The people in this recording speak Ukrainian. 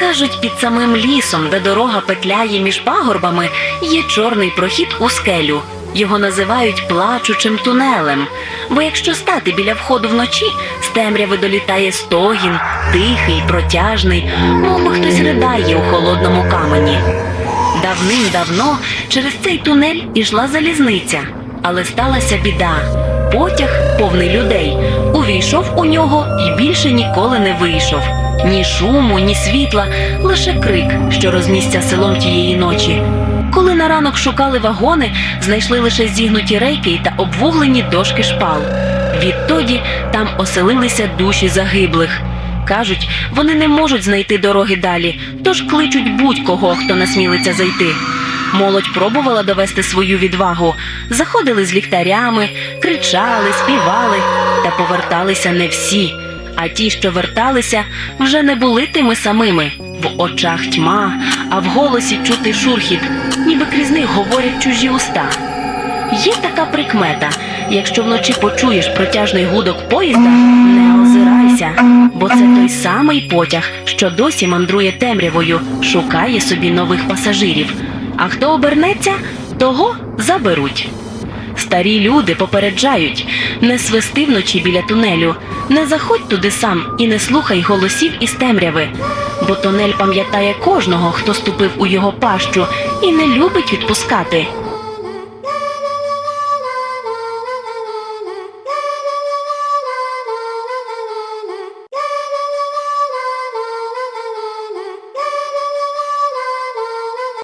Кажуть, під самим лісом, де дорога петляє між пагорбами, є чорний прохід у скелю. Його називають плачучим тунелем. Бо якщо стати біля входу вночі, з темряви долітає стогін, тихий, протяжний, мов хтось ридає у холодному камені. Давним-давно через цей тунель ішла залізниця, але сталася біда. Потяг, повний людей, увійшов у нього і більше ніколи не вийшов. Ні шуму, ні світла, лише крик, що розмістя селом тієї ночі. Коли на ранок шукали вагони, знайшли лише зігнуті рейки та обвуглені дошки шпал. Відтоді там оселилися душі загиблих. Кажуть, вони не можуть знайти дороги далі, тож кличуть будь-кого, хто насмілиться зайти. Молодь пробувала довести свою відвагу, заходили з ліхтарями, кричали, співали, та поверталися не всі. А ті, що верталися, вже не були тими самими. В очах тьма, а в голосі чути шурхіт, ніби крізь них говорять чужі уста. Є така прикмета: якщо вночі почуєш протяжний гудок поїзда, не озирайся, бо це той самий потяг, що досі мандрує темрявою, шукає собі нових пасажирів. А хто обернеться, того заберуть. Старі люди попереджають не свисти вночі біля тунелю, не заходь туди сам і не слухай голосів із темряви, бо тунель пам'ятає кожного, хто ступив у його пащу і не любить відпускати.